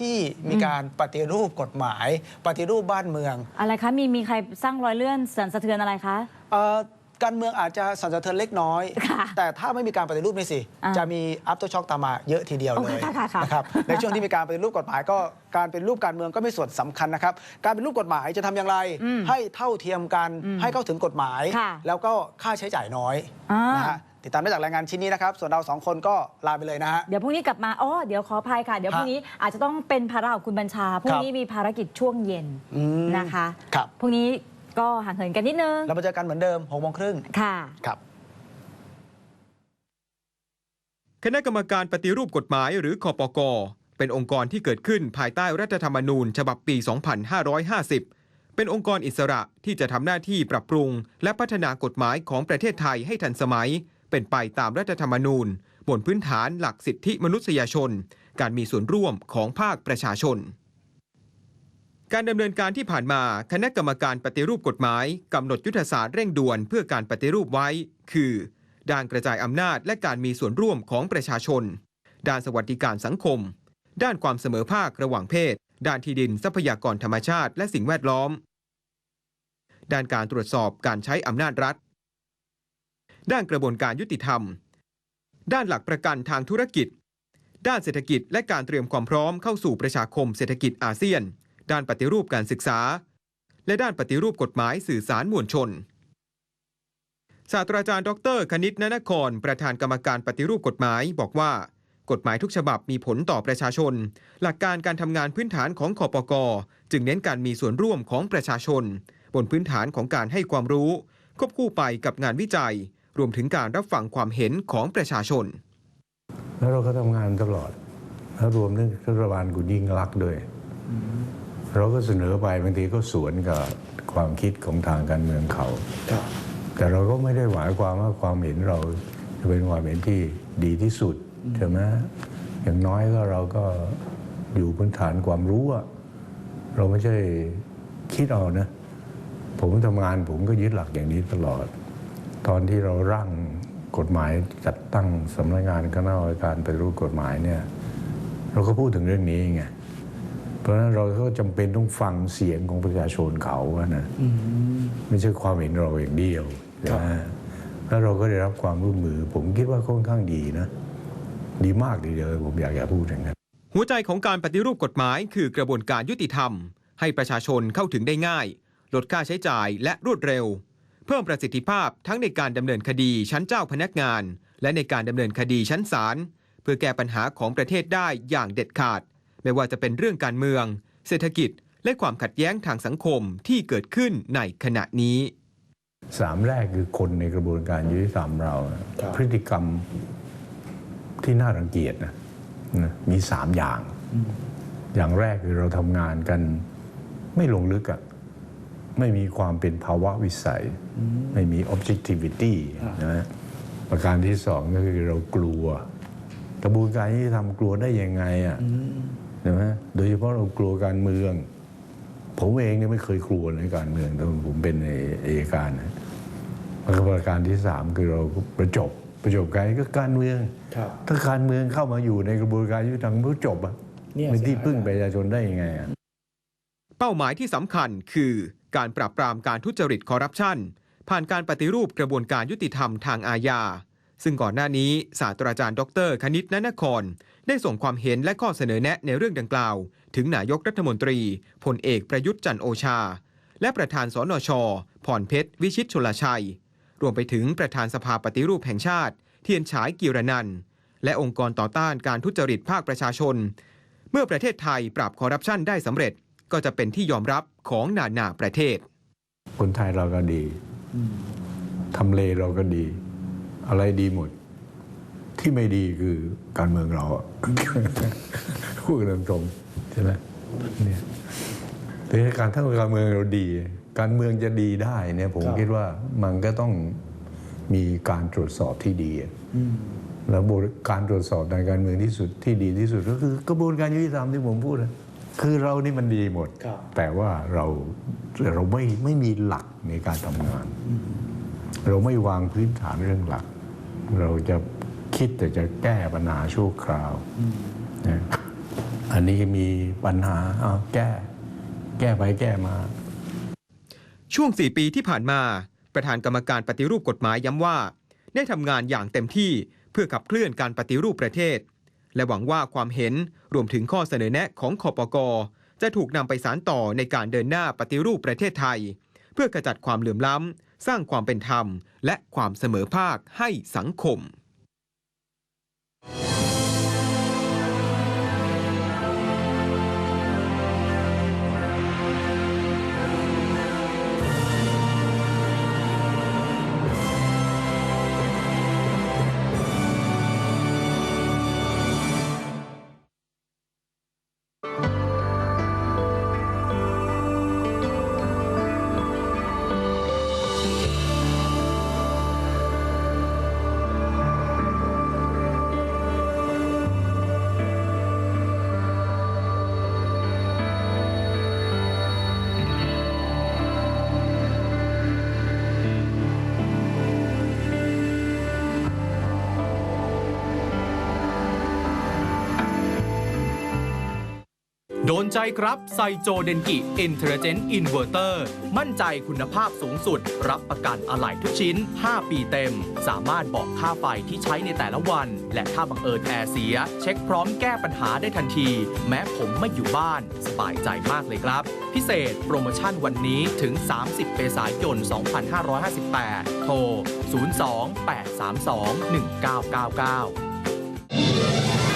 ที่มีการปฏิรูปกฎหมาย ปฏิรูปบ้านเมือง อะไรคะ มีมีใครสร้างรอยเลื่อนสั่นสะเทือนอะไรคะเอ่อการเมืองอาจจะสั่นสะเทือนเล็กน้อย ค่ะ แต่ถ้าไม่มีการปฏิรูปนี่สิ อ่าจะมีอัพเ r อร์ช็อตามมาเยอะทีเดียวเลยโอ้ค่ะค่ะค่ะนะครับ ในช่วงที่มีการปฏิรูปกฎหมายก็การเป็นรูปการเมืองก็ไม่ส่วนสำคัญนะครับ การเป็นรูปกฎหมายจะทำอย่างไร อืมให้เท่าเทียมกันอืมให้เข้าถึงกฎหมาย ค่ะแล้วก็ค่าใช้จ่ายน้อยอ่านนะฮะ ติดตามได้จากรายงานชิ้นนี้นะครับ ส่วนเราสองคนก็ลาไปเลยนะฮะ เดี๋ยวพรุ่งนี้กลับมาอ๋อเดี๋ยวขออภัยค่ะ เดี๋ยวฮะพรุ่งนี้อาจจะต้องเป็นภาระของคุณบัญชาพรุ่งนี้มีภารกิจช่วงเย็นอืมนะคะครับ พรุ่งนี้ก็ห่างเหินกันนิดนึงเรามาเจอกันเหมือนเดิมหกโมงครึ่งค่ะ ครับ คณะกรรมการปฏิรูปกฎหมายหรือคอปกเป็นองค์กรที่เกิดขึ้นภายใต้รัฐธรรมนูญ ฉบับปี 2550 เป็นองค์กรอิสระที่จะทำหน้าที่ปรับปรุง และพัฒนากฎหมายของประเทศไทยให้ทันสมัย เป็นไปตามรัฐธรรมนูญ บนพื้นฐานหลักสิทธิมนุษยชน การมีส่วนร่วมของภาคประชาชน การดำเนินการที่ผ่านมาคณะกรรมการปฏิรูปกฎหมายกำหนดยุทธศาสตร์เร่งด่วนเพื่อการปฏิรูปไว้ คือด้านกระจายอำนาจและการมีส่วนร่วมของประชาชน ด้านสวัสดิการสังคม ด้านความเสมอภาคระหว่างเพศ ด้านที่ดินทรัพยากรธรรมชาติ และสิ่งแวดล้อม ด้านการตรวจสอบการใช้อำนาจรัฐ ด้านกระบวนการยุติธรรม ด้านหลักประกันทางธุรกิจ ด้านเศรษฐกิจและการเตรียมความพร้อมเข้าสู่ประชาคมเศรษฐกิจอาเซียน ด้านปฏิรูปการศึกษา และด้านปฏิรูปกฎหมายสื่อสารมวลชนศาสตราจารย์ดรคณิตนนคร ประธานกรรมการปฏิรูปกฎหมายบอกว่า กฎหมายทุกฉบับมีผลต่อประชาชน หลักการการทำงานพื้นฐานของคอปกจึงเน้นการมีส่วนร่วมของประชาชน บนพื้นฐานของการให้ความรู้ ควบคู่ไปกับงานวิจัย รวมถึงการรับฟังความเห็นของประชาชน แล้วเราก็ทำงานตลอด แล้วรวมถึงรัฐบาลคุณยิ่งรักษณ์ด้วย เราก็เสนอไปบางทีก็สวนกับความคิดของทางการเมืองเขา แต่เราก็ไม่ได้หมายความว่าความเห็นเราจะเป็นความเห็นที่ดีที่สุดใช่ไหมอย่างน้อยก็เราก็อยู่พื้นฐานความรู้อะเราไม่ใช่คิดเอานะ ผมทำงานผมก็ยึดหลักอย่างนี้ตลอด ตอนที่เราร่างกฎหมายจัดตั้งสำนักงานคณะกรรมการปฏิรูปกฎหมายเนี่ยเราก็พูดถึงเรื่องนี้ไงเพราะฉะนั้นเราก็จำเป็นต้องฟังเสียงของประชาชนเขาอะนะไม่ใช่ความเห็นเราอย่างเดียวใช่ไหมแล้วเราก็ได้รับความร่วมมือ ผมคิดว่าค่อนข้างดีนะ ดีมากทีเดียวผมอยากจะพูดอย่างนั้นหัวใจของการปฏิรูปกฎหมาย คือกระบวนการยุติธรรม ให้ประชาชนเข้าถึงได้ง่าย ลดค่าใช้จ่ายและรวดเร็ว เพิ่มประสิทธิภาพทั้งในการดำเนินคดีชั้นเจ้าพนักงาน และในการดำเนินคดีชั้นศาลเพื่อแก้ปัญหาของประเทศได้อย่างเด็ดขาด ไม่ว่าจะเป็นเรื่องการเมือง เศรษฐกิจ และความขัดแย้งทางสังคมที่เกิดขึ้นในขณะนี้สามแรกคือคนในกระบวนการยุติธรรมเรานะพฤติกรรมที่น่ารังเกียจนะนะมีสามอย่าง อย่างแรกคือเราทำงานกันไม่ลงลึกอะ ไม่มีความเป็นภาวะวิสัย ไม่มี objectivity นะประการที่สองก็คือเรากลัว กระบวนการยุติธรรมกลัวได้ยังไงอะใช่ไหมโดยเฉพาะเรากลัวการเมือง ผมเองเนี่ยไม่เคยกลัวในการเมืองตอนผมเป็นเอกการนะแล้วก็ประการที่สามคือเราประจบประจบกันก็การเมืองครับถ้าการเมืองเข้ามาอยู่ในกระบวนการยุติธรรมก็จบอะเนี่ยเป็นที่เสียหายพึ่งประชาชนได้ยังไงอะเป้าหมายที่สำคัญคือ การปราบปรามการทุจริตคอร์รัปชันผ่านการปฏิรูปกระบวนการยุติธรรมทางอาญา ซึ่งก่อนหน้านี้ศาสตราจารย์ ดร คณิตนนคร ได้ส่งความเห็นและข้อเสนอแนะในเรื่องดังกล่าว ถึงนายกรัฐมนตรีพลเอกประยุทธ์จันทร์โอชา และประธานสนชพรเพชร วิชิตชลชัย รวมไปถึงประธานสภาปฏิรูปแห่งชาติ เทียนฉายกิรนันและองค์กรต่อต้านการทุจริตภาคประชาชน เมื่อประเทศไทยปราบคอร์รัปชันได้สำเร็จ ก็จะเป็นที่ยอมรับของนานาประเทศ คนไทยเราก็ดีทำเลเราก็ดี อะไรดีหมด ที่ไม่ดีคือการเมืองเราอะพูดกันตรงๆใช่ไหมเนี่ยแต่การถ้าการเมืองเราดี การเมืองจะดีได้เนี่ยผมคิดว่ามันก็ต้องมีการตรวจสอบที่ดีอะแล้วบริการตรวจสอบในการเมืองที่สุดที่ดีที่สุดก็คือกระบวนการยุติธรรมที่ผมพูดนะ คือเรานี่มันดีหมดครับแต่ว่าเราเราไม่ไม่มีหลักในการทำงาน เราไม่วางพื้นฐานเรื่องหลัก เราจะคิดแต่จะแก้ปัญหาชั่วคราวนะอันนี้มีปัญหาเอาแก้ แก้ไปแก้มา ช่วง 4 ปีที่ผ่านมา ประธานกรรมการปฏิรูปกฎหมายย้ำว่า ได้ทำงานอย่างเต็มที่เพื่อขับเคลื่อนการปฏิรูปประเทศ และหวังว่าความเห็นรวมถึงข้อเสนอแนะของคอปกจะถูกนำไปสารต่อในการเดินหน้าปฏิรูปประเทศไทย เพื่อกระจัดความเหลื่อมล้ำ สร้างความเป็นธรรม และความเสมอภาคให้สังคม โดนใจครับไซโจเดนกิ Intelligent Inverter มั่นใจคุณภาพสูงสุด รับประกันอะไหล่ทุกชิ้น 5 ปีเต็ม สามารถบอกค่าไฟที่ใช้ในแต่ละวัน และถ้าบังเอิญแอร์เสีย เช็คพร้อมแก้ปัญหาได้ทันที แม้ผมไม่อยู่บ้าน สบายใจมากเลยครับ พิเศษโปรโมชั่นวันนี้ถึง 30 เมษายน 2558 โทร 02 832 1999